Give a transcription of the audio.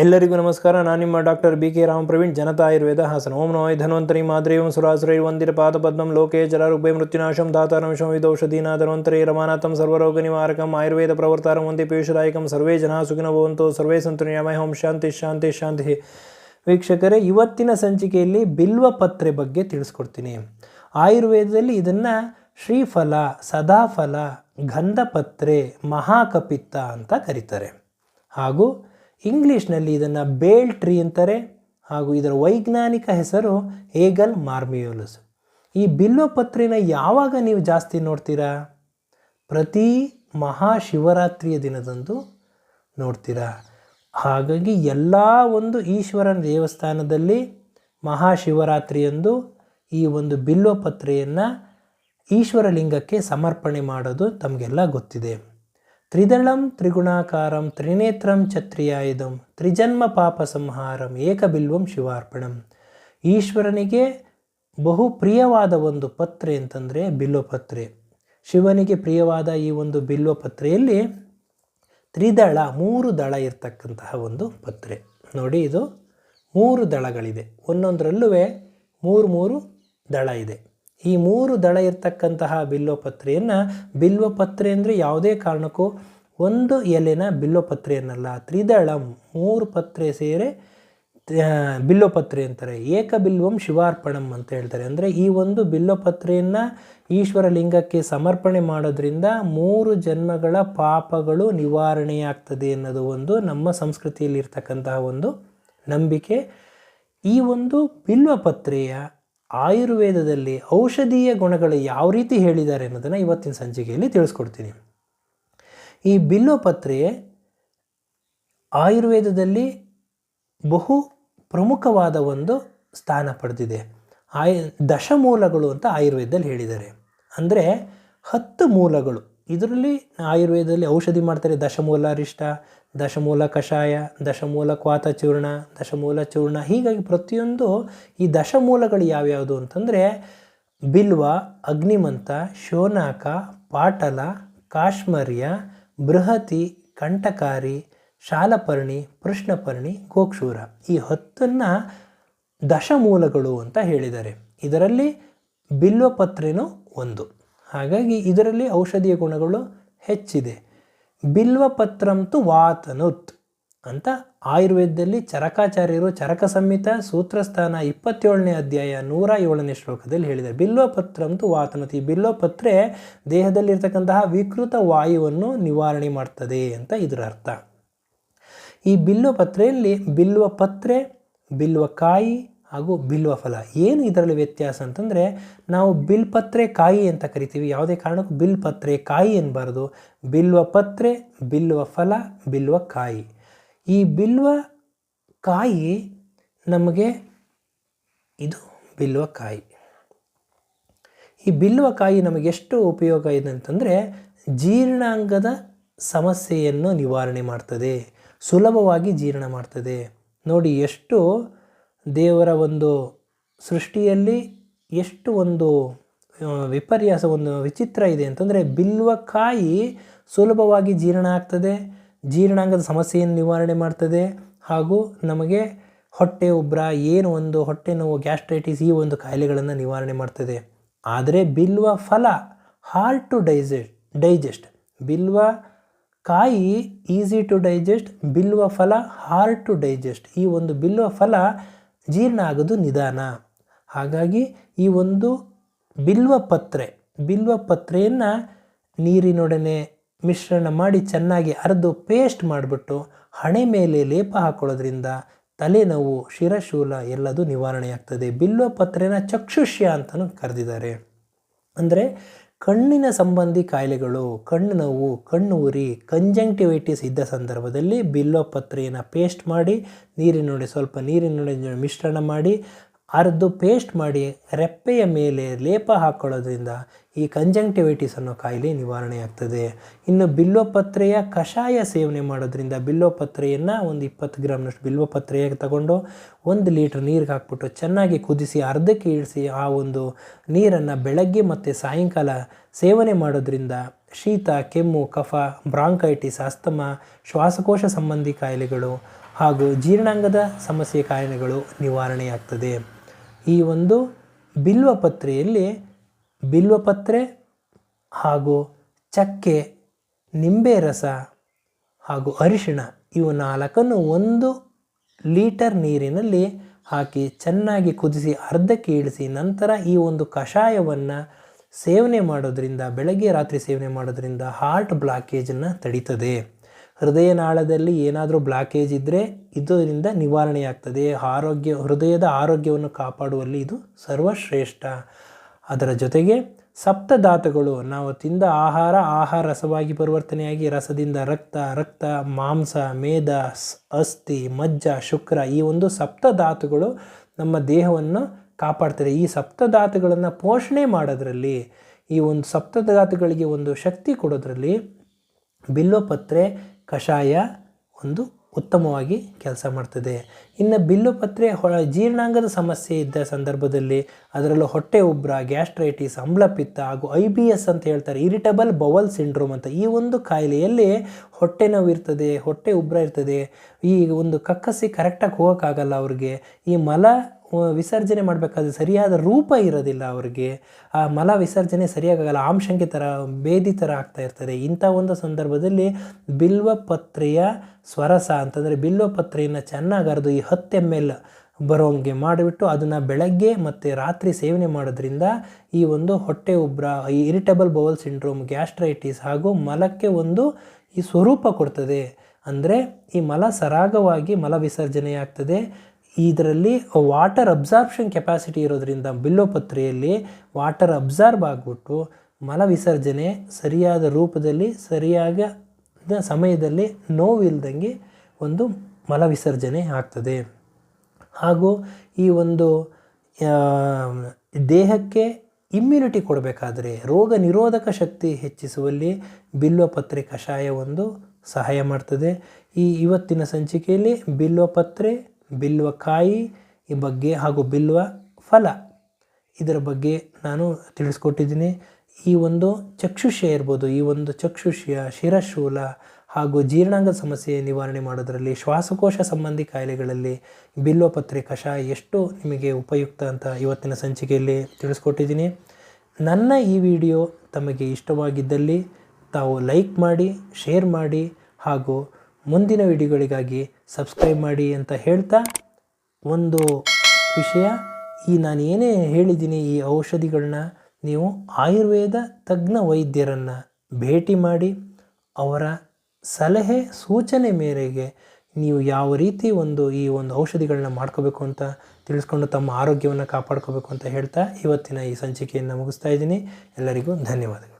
ಎಲ್ಲರಿಗೂ ನಮಸ್ಕಾರ. ನಾನು ನಿಮ್ಮ doctor B K Rama Praveen, Janata Ayurveda Hassan. ಓಂ ನೋ ಧನ್ವಂತರಿ ಮಾದ್ರೇಯಂ ಸುರಾಸುರೈ ವಂದಿರ, ಪಾದ ಪದ್ಮಂ ಲೋಕೆ ಜಲಾರುಭಯ ಮೃತ್ಯುನಾಶಂ ದಾತಾರಂಶಂ ವಿದೌಷಧೀನ ಧನ್ವಂತರಿ, ರಮಾನಾಥಂ, ಸರ್ವರೋಗ ನಿವಾರಕಂ, ಆಯುರ್ವೇದ ಪ್ರವರ್ತಾರಂ ವಂದೇ ಪೀಯೂಷದಾಯಕಂ, ಸರ್ವೇ ಜನ, ಸುಖಿನ ಭವಂತು, ಸರ್ವೇ ಸಂತು ನಿಯಮಯ ಓಂ ಶಾಂತಿ ಶಾಂತಿ ಶಾಂತಿ. ವೀಕ್ಷಕರೇ, ಇವತ್ತಿನ ಸಂಚಿಕೆಯಲ್ಲಿ ಬಿಲ್ವ ಪತ್ರೆ ಬಗ್ಗೆ ತಿಳಿಸ್ಕೊಡ್ತೀನಿ. ಆಯುರ್ವೇದದಲ್ಲಿ ಇದನ್ನು ಶ್ರೀಫಲ, ಸದಾಫಲ, ಗಂಧಪತ್ರೆ, ಮಹಾಕಪಿತ್ತ ಅಂತ ಕರೀತಾರೆ. ಹಾಗೂ ಇಂಗ್ಲೀಷ್ನಲ್ಲಿ ಇದನ್ನು ಬೇಲ್ ಟ್ರೀ ಅಂತಾರೆ ಹಾಗೂ ಇದರ ವೈಜ್ಞಾನಿಕ ಹೆಸರು ಏಗಲ್ ಮಾರ್ಮಿಯೋಲಸ್. ಈ ಬಿಲ್ವಪತ್ರೆನ ಯಾವಾಗ ನೀವು ಜಾಸ್ತಿ ನೋಡ್ತೀರಾ? ಪ್ರತಿ ಮಹಾಶಿವರಾತ್ರಿಯ ದಿನದಂದು ನೋಡ್ತೀರಾ? ಹಾಗಾಗಿ ಎಲ್ಲ ಒಂದು ಈಶ್ವರನ ದೇವಸ್ಥಾನದಲ್ಲಿ ಮಹಾಶಿವರಾತ್ರಿಯಂದು ಈ ಒಂದು ಬಿಲ್ವಪತ್ರೆಯನ್ನು ಈಶ್ವರಲಿಂಗಕ್ಕೆ ಸಮರ್ಪಣೆ ಮಾಡೋದು ತಮಗೆಲ್ಲ ಗೊತ್ತಿದೆ. ತ್ರಿದಳಂ ತ್ರಿಗುಣಾಕಾರಂ ತ್ರಿನೇತ್ರಂ ಛತ್ರಿಯಾಯುಧಂ ತ್ರಿಜನ್ಮ ಪಾಪ ಸಂಹಾರಂ ಏಕಬಿಲ್ವಂ ಶಿವಾರ್ಪಣಂ ಈಶ್ವರನಿಗೆ ಬಹು ಪ್ರಿಯವಾದ ಒಂದು ಪತ್ರೆ ಅಂತಂದರೆ ಬಿಲ್ವಪತ್ರೆ. ಶಿವನಿಗೆ ಪ್ರಿಯವಾದ ಈ ಒಂದು ಬಿಲ್ವಪತ್ರೆಯಲ್ಲಿ ತ್ರಿದಳ, ಮೂರು ದಳ ಇರ್ತಕ್ಕಂತಹ ಒಂದು ಪತ್ರೆ. ನೋಡಿ ಇದು ಮೂರು ದಳಗಳಿದೆ. ಒಂದೊಂದರಲ್ಲೂ ಮೂರು ಮೂರು ದಳ ಇದೆ. ಈ ಮೂರು ದಳ ಇರ್ತಕ್ಕಂತಹ ಬಿಲ್ವಪತ್ರೆಯನ್ನು, ಬಿಲ್ವಪತ್ರೆ ಅಂದರೆ ಯಾವುದೇ ಕಾರಣಕ್ಕೂ ಒಂದು ಎಲೆನ ಬಿಲ್ವಪತ್ರೆಯನ್ನಲ್ಲ, ತ್ರಿದಳಂ ಮೂರು ಪತ್ರೆ ಸೇರಿ ಬಿಲ್ಲೋಪತ್ರೆ ಅಂತಾರೆ. ಏಕಬಿಲ್ವಂ ಶಿವಾರ್ಪಣಂ ಅಂತ ಹೇಳ್ತಾರೆ. ಅಂದರೆ ಈ ಒಂದು ಬಿಲ್ಲೋಪತ್ರೆಯನ್ನು ಈಶ್ವರ ಲಿಂಗಕ್ಕೆ ಸಮರ್ಪಣೆ ಮಾಡೋದ್ರಿಂದ ಮೂರು ಜನ್ಮಗಳ ಪಾಪಗಳು ನಿವಾರಣೆಯಾಗ್ತದೆ ಅನ್ನೋದು ಒಂದು ನಮ್ಮ ಸಂಸ್ಕೃತಿಯಲ್ಲಿರ್ತಕ್ಕಂತಹ ಒಂದು ನಂಬಿಕೆ. ಈ ಒಂದು ಬಿಲ್ವಪತ್ರೆಯ ಆಯುರ್ವೇದದಲ್ಲಿ ಔಷಧೀಯ ಗುಣಗಳು ಯಾವ ರೀತಿ ಹೇಳಿದ್ದಾರೆ ಅನ್ನೋದನ್ನು ಇವತ್ತಿನ ಸಂಚಿಕೆಯಲ್ಲಿ ತಿಳಿಸ್ಕೊಡ್ತೀನಿ. ಈ ಬಿಲ್ವಪತ್ರೆ ಆಯುರ್ವೇದದಲ್ಲಿ ಬಹು ಪ್ರಮುಖವಾದ ಒಂದು ಸ್ಥಾನ ಪಡೆದಿದೆ. ಆಯ್ ದಶಮೂಲಗಳು ಅಂತ ಆಯುರ್ವೇದದಲ್ಲಿ ಹೇಳಿದ್ದಾರೆ. ಅಂದರೆ ಹತ್ತು ಮೂಲಗಳು. ಇದರಲ್ಲಿ ಆಯುರ್ವೇದದಲ್ಲಿ ಔಷಧಿ ಮಾಡ್ತಾರೆ. ದಶಮೂಲ ಅರಿಷ್ಟ ದಶಮೂಲ ಕಷಾಯ, ದಶಮೂಲ ಕ್ವಾತ ಚೂರ್ಣ, ದಶಮೂಲ ಚೂರ್ಣ. ಹೀಗಾಗಿ ಪ್ರತಿಯೊಂದು ಈ ದಶಮೂಲಗಳು ಯಾವ್ಯಾವುದು ಅಂತಂದರೆ ಬಿಲ್ವ, ಅಗ್ನಿಮಂತ, ಶೋನಾಕ, ಪಾಟಲ, ಕಾಶ್ಮರ್ಯ, ಬೃಹತಿ, ಕಂಠಕಾರಿ, ಶಾಲಪರ್ಣಿ ಪೃಷ್ಣಪರ್ಣಿ ಗೋಕ್ಷೂರ. ಈ ಹತ್ತನ್ನು ದಶಮೂಲಗಳು ಅಂತ ಹೇಳಿದ್ದಾರೆ. ಇದರಲ್ಲಿ ಬಿಲ್ವಪತ್ರೆನೂ ಒಂದು. ಹಾಗಾಗಿ ಇದರಲ್ಲಿ ಔಷಧೀಯ ಗುಣಗಳು ಹೆಚ್ಚಿದೆ. ಬಿಲ್ವಪತ್ರಂತು ವಾತನುತ್ ಅಂತ ಆಯುರ್ವೇದದಲ್ಲಿ ಚರಕಾಚಾರ್ಯರು ಚರಕ ಸಂಹಿತ ಸೂತ್ರಸ್ಥಾನ ಇಪ್ಪತ್ತೇಳನೇ ಅಧ್ಯಾಯ ನೂರ ಏಳನೇ ಶ್ಲೋಕದಲ್ಲಿ ಹೇಳಿದ್ದಾರೆ. ಬಿಲ್ವಪತ್ರಂತು ವಾತನುತ್ ಈ ಬಿಲ್ವಪತ್ರೆ ದೇಹದಲ್ಲಿರ್ತಕ್ಕಂತಹ ವಿಕೃತ ವಾಯುವನ್ನು ನಿವಾರಣೆ ಮಾಡ್ತದೆ ಅಂತ ಇದರ ಅರ್ಥ. ಈ ಬಿಲ್ವಪತ್ರೆಯಲ್ಲಿ ಬಿಲ್ವಪತ್ರೆ, ಬಿಲ್ವಕಾಯಿ ಹಾಗೂ ಬಿಲ್ವಫಲ ಏನು ಇದರಲ್ಲಿ ವ್ಯತ್ಯಾಸ ಅಂತಂದರೆ, ನಾವು ಬಿಲ್ಪತ್ರೆ ಕಾಯಿ ಅಂತ ಕರಿತೀವಿ. ಯಾವುದೇ ಕಾರಣಕ್ಕೂ ಬಿಲ್ಪತ್ರೆ ಕಾಯಿ ಎನ್ನಬಾರ್ದು ಫಲ, ಬಿಲ್ವ ಕಾಯಿ. ಈ ಬಿಲ್ವ ಕಾಯಿ ನಮಗೆ ಇದು ಬಿಲ್ವಕಾಯಿ ಈ ಬಿಲ್ವಕಾಯಿ ನಮಗೆ ಎಷ್ಟು ಉಪಯೋಗ ಇದೆ ಅಂತಂದರೆ, ಜೀರ್ಣಾಂಗದ ಸಮಸ್ಯೆಯನ್ನು ನಿವಾರಣೆ ಮಾಡ್ತದೆ. ಸುಲಭವಾಗಿ ಜೀರ್ಣ ಮಾಡ್ತದೆ. ನೋಡಿ ಎಷ್ಟು ದೇವರ ಒಂದು ಸೃಷ್ಟಿಯಲ್ಲಿ ಎಷ್ಟು ಒಂದು ವಿಪರ್ಯಾಸ, ಒಂದು ವಿಚಿತ್ರ ಇದೆ ಅಂತಂದರೆ ಬಿಲ್ವಕಾಯಿ ಸುಲಭವಾಗಿ ಜೀರ್ಣ ಆಗ್ತದೆ, ಜೀರ್ಣಾಂಗದ ಸಮಸ್ಯೆಯನ್ನು ನಿವಾರಣೆ ಮಾಡ್ತದೆ, ಹಾಗೂ ನಮಗೆ ಹೊಟ್ಟೆ ಉಬ್ರ, ಏನು ಒಂದು ಹೊಟ್ಟೆ ನೋವು, ಗ್ಯಾಸ್ಟ್ರೈಟಿಸ್, ಈ ಒಂದು ಕಾಯಿಲೆಗಳನ್ನು ನಿವಾರಣೆ ಮಾಡ್ತದೆ. ಆದರೆ ಬಿಲ್ವ ಫಲ ಹಾರ್ಡ್ ಟು ಡೈಜೆಸ್ಟ್ ಡೈಜೆಸ್ಟ್ ಬಿಲ್ವ ಕಾಯಿ ಈಸಿ ಟು ಡೈಜೆಸ್ಟ್ ಬಿಲ್ವ ಫಲ ಹಾರ್ಡ್ ಟು ಡೈಜೆಸ್ಟ್ ಈ ಒಂದು ಬಿಲ್ವ ಫಲ ಜೀರ್ಣ ಆಗೋದು ನಿಧಾನ. ಹಾಗಾಗಿ ಈ ಒಂದು ಬಿಲ್ವ ಪತ್ರೆ, ಬಿಲ್ವ ಪತ್ರೆಯನ್ನು ನೀರಿನೊಡನೆ ಮಿಶ್ರಣ ಮಾಡಿ ಚೆನ್ನಾಗಿ ಅರೆದು ಪೇಸ್ಟ್ ಮಾಡಿಬಿಟ್ಟು ಹಣೆ ಮೇಲೆ ಲೇಪ ಹಾಕೊಳ್ಳೋದ್ರಿಂದ ತಲೆನೋವು, ಶಿರಶೂಲ ಎಲ್ಲದೂ ನಿವಾರಣೆಯಾಗ್ತದೆ. ಬಿಲ್ವ ಪತ್ರೆನ ಚಕ್ಷುಷ್ಯ ಅಂತಲೂ ಕರೆದಿದ್ದಾರೆ. ಅಂದರೆ ಕಣ್ಣಿನ ಸಂಬಂಧಿ ಕಾಯಿಲೆಗಳು, ಕಣ್ಣು ನೋವು, ಕಣ್ಣು ಉರಿ ಕಂಜಂಕ್ಟಿವೈಟಿಸ್ ಇದ್ದ ಸಂದರ್ಭದಲ್ಲಿ ಬಿಲ್ಲೋಪತ್ರೆಯನ್ನು ಪೇಸ್ಟ್ ಮಾಡಿ, ನೀರಿನೊಡೆ ಸ್ವಲ್ಪ ನೀರಿನೊಡೆ ಮಿಶ್ರಣ ಮಾಡಿ ಅರ್ದು ಪೇಸ್ಟ್ ಮಾಡಿ ರೆಪ್ಪೆಯ ಮೇಲೆ ಲೇಪ ಹಾಕ್ಕೊಳ್ಳೋದ್ರಿಂದ ಈ ಕಂಜಂಕ್ಟಿವೈಟಿಸ್ ಅನ್ನೋ ಕಾಯಿಲೆ ನಿವಾರಣೆಯಾಗ್ತದೆ. ಇನ್ನು ಬಿಲ್ವಪತ್ರೆಯ ಕಷಾಯ ಸೇವನೆ ಮಾಡೋದ್ರಿಂದ ಬಿಲ್ವಪತ್ರೆಯನ್ನು ಒಂದು ಇಪ್ಪತ್ತು ಗ್ರಾಮ್ನಷ್ಟು ಬಿಲ್ವಪತ್ರೆಯಾಗಿ ತಗೊಂಡು ಒಂದು ಲೀಟ್ರ್ ನೀರಿಗೆ ಹಾಕ್ಬಿಟ್ಟು ಚೆನ್ನಾಗಿ ಕುದಿಸಿ ಅರ್ಧಕ್ಕೆ ಇಳಿಸಿ ಆ ಒಂದು ನೀರನ್ನು ಬೆಳಗ್ಗೆ ಮತ್ತು ಸಾಯಂಕಾಲ ಸೇವನೆ ಮಾಡೋದ್ರಿಂದ ಶೀತ, ಕೆಮ್ಮು, ಕಫ, ಬ್ರಾಂಕೈಟಿಸ್, ಅಸ್ತಮ, ಶ್ವಾಸಕೋಶ ಸಂಬಂಧಿ ಕಾಯಿಲೆಗಳು ಹಾಗೂ ಜೀರ್ಣಾಂಗದ ಸಮಸ್ಯೆ ಕಾಯಿಲೆಗಳು ನಿವಾರಣೆಯಾಗ್ತದೆ. ಈ ಒಂದು ಬಿಲ್ವಪತ್ರೆಯಲ್ಲಿ ಬಿಲ್ವಪತ್ರೆ ಹಾಗೂ ಚಕ್ಕೆ, ನಿಂಬೆ ರಸ ಹಾಗೂ ಅರಿಶಿಣ ಇವು ನಾಲ್ಕನ್ನು ಒಂದು ಲೀಟರ್ ನೀರಿನಲ್ಲಿ ಹಾಕಿ ಚೆನ್ನಾಗಿ ಕುದಿಸಿ ಅರ್ಧಕ್ಕೆ ಇಳಿಸಿ ನಂತರ ಈ ಒಂದು ಕಷಾಯವನ್ನು ಸೇವನೆ ಮಾಡೋದ್ರಿಂದ, ಬೆಳಗ್ಗೆ ರಾತ್ರಿ ಸೇವನೆ ಮಾಡೋದ್ರಿಂದ ಹಾರ್ಟ್ ಬ್ಲಾಕೇಜನ್ನು ತಡೀತದೆ. ಹೃದಯನಾಳದಲ್ಲಿ ಏನಾದರೂ ಬ್ಲಾಕೇಜ್ ಇದ್ದರೆ ಇದರಿಂದ ನಿವಾರಣೆಯಾಗ್ತದೆ ಆರೋಗ್ಯ, ಹೃದಯದ ಆರೋಗ್ಯವನ್ನು ಕಾಪಾಡುವಲ್ಲಿ ಇದು ಸರ್ವಶ್ರೇಷ್ಠ. ಅದರ ಜೊತೆಗೆ ಸಪ್ತಧಾತುಗಳು, ನಾವು ತಿಂದ ಆಹಾರ ಆಹಾರ ರಸವಾಗಿ ಪರಿವರ್ತನೆಯಾಗಿ ರಸದಿಂದ ರಕ್ತ ರಕ್ತ, ಮಾಂಸ, ಮೇದ ಅಸ್ಥಿ, ಮಜ್ಜ, ಶುಕ್ರ ಈ ಒಂದು ಸಪ್ತಧಾತುಗಳು ನಮ್ಮ ದೇಹವನ್ನು ಕಾಪಾಡ್ತದೆ. ಈ ಸಪ್ತಧಾತುಗಳನ್ನು ಪೋಷಣೆ ಮಾಡೋದ್ರಲ್ಲಿ, ಈ ಒಂದು ಸಪ್ತಧಾತುಗಳಿಗೆ ಒಂದು ಶಕ್ತಿ ಕೊಡೋದ್ರಲ್ಲಿ ಬಿಲ್ವಪತ್ರೆ ಕಷಾಯ ಒಂದು ಉತ್ತಮವಾಗಿ ಕೆಲಸ ಮಾಡ್ತದೆ. ಇನ್ನು ಬಿಲ್ಲುಪತ್ರೆ ಹೊ ಜೀರ್ಣಾಂಗದ ಸಮಸ್ಯೆ ಇದ್ದ ಸಂದರ್ಭದಲ್ಲಿ ಅದರಲ್ಲೂ ಹೊಟ್ಟೆ ಉಬ್ರ, ಗ್ಯಾಸ್ಟ್ರೈಟಿಸ್ ಅಮ್ಲಪಿತ್ತ ಹಾಗೂ ಐ ಬಿ ಎಸ್ ಅಂತ ಹೇಳ್ತಾರೆ. ಇರಿಟಬಲ್ ಬವಲ್ ಸಿಂಡ್ರೋಮ್ ಅಂತ ಈ ಒಂದು ಕಾಯಿಲೆಯಲ್ಲಿ ಹೊಟ್ಟೆ ನೋವು ಇರ್ತದೆ, ಹೊಟ್ಟೆ ಉಬ್ರ ಇರ್ತದೆ. ಈ ಒಂದು ಕಕ್ಕಸಿ ಕರೆಕ್ಟಾಗಿ ಹೋಗೋಕ್ಕಾಗಲ್ಲ ಅವ್ರಿಗೆ. ಈ ಮಲ ವಿಸರ್ಜನೆ ಮಾಡಬೇಕಾದ್ರೆ ಸರಿಯಾದ ರೂಪ ಇರೋದಿಲ್ಲ ಅವರಿಗೆ. ಆ ಮಲ ವಿಸರ್ಜನೆ ಸರಿಯಾಗಲ್ಲ, ಆಮ್ಶಂಕೆ ಥರ ಬೇದಿ ಥರ ಆಗ್ತಾ ಇರ್ತದೆ. ಇಂಥ ಒಂದು ಸಂದರ್ಭದಲ್ಲಿ ಬಿಲ್ವಪತ್ರೆಯ ಸ್ವರಸ ಅಂತಂದರೆ ಬಿಲ್ವಪತ್ರೆಯನ್ನು ಚೆನ್ನಾಗಿ ಅರೆದು ಈ ಹತ್ತು ಎಂ ಎಲ್ ಬರೋಂಗೆ ಮಾಡಿಬಿಟ್ಟು ಅದನ್ನು ಬೆಳಗ್ಗೆ ಮತ್ತು ರಾತ್ರಿ ಸೇವನೆ ಮಾಡೋದ್ರಿಂದ ಈ ಒಂದು ಹೊಟ್ಟೆ ಉಬ್ರ, ಈ ಇರಿಟಬಲ್ ಬೌಲ್ ಸಿಂಡ್ರೋಮ್, ಗ್ಯಾಸ್ಟ್ರೈಟಿಸ್ ಹಾಗೂ ಮಲಕ್ಕೆ ಒಂದು ಈ ಸ್ವರೂಪ ಕೊಡ್ತದೆ. ಅಂದರೆ ಈ ಮಲ ಸರಾಗವಾಗಿ ಮಲ ವಿಸರ್ಜನೆ ಆಗ್ತದೆ ಇದರಲ್ಲಿ ವಾಟರ್ ಅಬ್ಸಾರ್ಪ್ಷನ್ ಕೆಪಾಸಿಟಿ ಇರೋದ್ರಿಂದ ಬಿಲ್ಲೋಪತ್ರೆಯಲ್ಲಿ ವಾಟರ್ ಅಬ್ಸಾರ್ಬ್ ಆಗಿಬಿಟ್ಟು ಮಲ ವಿಸರ್ಜನೆ ಸರಿಯಾದ ರೂಪದಲ್ಲಿ, ಸರಿಯಾದ ಸಮಯದಲ್ಲಿ ನೋವಿಲ್ದಂಗೆ ಒಂದು ಮಲ ವಿಸರ್ಜನೆ ಆಗ್ತದೆ. ಹಾಗೂ ಈ ಒಂದು ದೇಹಕ್ಕೆ ಇಮ್ಯುನಿಟಿ ಕೊಡಬೇಕಾದ್ರೆ ರೋಗ ನಿರೋಧಕ ಶಕ್ತಿ ಹೆಚ್ಚಿಸುವಲ್ಲಿ ಬಿಲ್ವಪತ್ರೆ ಕಷಾಯ ಒಂದು ಸಹಾಯ ಮಾಡ್ತದೆ. ಈ ಇವತ್ತಿನ ಸಂಚಿಕೆಯಲ್ಲಿ ಬಿಲ್ವಪತ್ರೆ ಬಿಲ್ವಕಾಯಿ ಈ ಬಗ್ಗೆ ಹಾಗೂ ಬಿಲ್ವ ಫಲ. ಇದರ ಬಗ್ಗೆ ನಾನು ತಿಳಿಸ್ಕೊಟ್ಟಿದ್ದೀನಿ. ಈ ಒಂದು ಚಕ್ಷುಷ್ಯ ಇರ್ಬೋದು, ಈ ಒಂದು ಚಕ್ಷುಷ್ಯ ಶಿರಶೂಲ ಹಾಗೂ ಜೀರ್ಣಾಂಗ ಸಮಸ್ಯೆ ನಿವಾರಣೆ ಮಾಡೋದರಲ್ಲಿ ಶ್ವಾಸಕೋಶ ಸಂಬಂಧಿ ಕಾಯಿಲೆಗಳಲ್ಲಿ ಬಿಲ್ವಪತ್ರೆ ಕಷಾಯ ಎಷ್ಟು ನಿಮಗೆ ಉಪಯುಕ್ತ ಅಂತ ಇವತ್ತಿನ ಸಂಚಿಕೆಯಲ್ಲಿ ತಿಳಿಸ್ಕೊಟ್ಟಿದ್ದೀನಿ. ನನ್ನ ಈ ವಿಡಿಯೋ ತಮಗೆ ಇಷ್ಟವಾಗಿದ್ದಲ್ಲಿ ತಾವು ಲೈಕ್ ಮಾಡಿ, ಶೇರ್ ಮಾಡಿ ಹಾಗೂ ಮುಂದಿನ ವಿಡಿಯೋಗಳಿಗಾಗಿ ಸಬ್ಸ್ಕ್ರೈಬ್ ಮಾಡಿ ಅಂತ ಹೇಳ್ತಾ ಒಂದು ವಿಷಯ. ಈ ನಾನು ಏನೇ ಹೇಳಿದ್ದೀನಿ, ಈ ಔಷಧಿಗಳನ್ನ ನೀವು ಆಯುರ್ವೇದ ತಜ್ಞ ವೈದ್ಯರನ್ನು ಭೇಟಿ ಮಾಡಿ, ಅವರ ಸಲಹೆ, ಸೂಚನೆ ಮೇರೆಗೆ ನೀವು ಯಾವ ರೀತಿ ಒಂದು ಈ ಒಂದು ಔಷಧಿಗಳನ್ನ ಮಾಡ್ಕೋಬೇಕು ಅಂತ ತಿಳಿಸ್ಕೊಂಡು ತಮ್ಮ ಆರೋಗ್ಯವನ್ನು ಕಾಪಾಡ್ಕೋಬೇಕು ಅಂತ ಹೇಳ್ತಾ ಇವತ್ತಿನ ಈ ಸಂಚಿಕೆಯನ್ನು ಮುಗಿಸ್ತಾ ಇದ್ದೀನಿ. ಎಲ್ಲರಿಗೂ ಧನ್ಯವಾದಗಳು.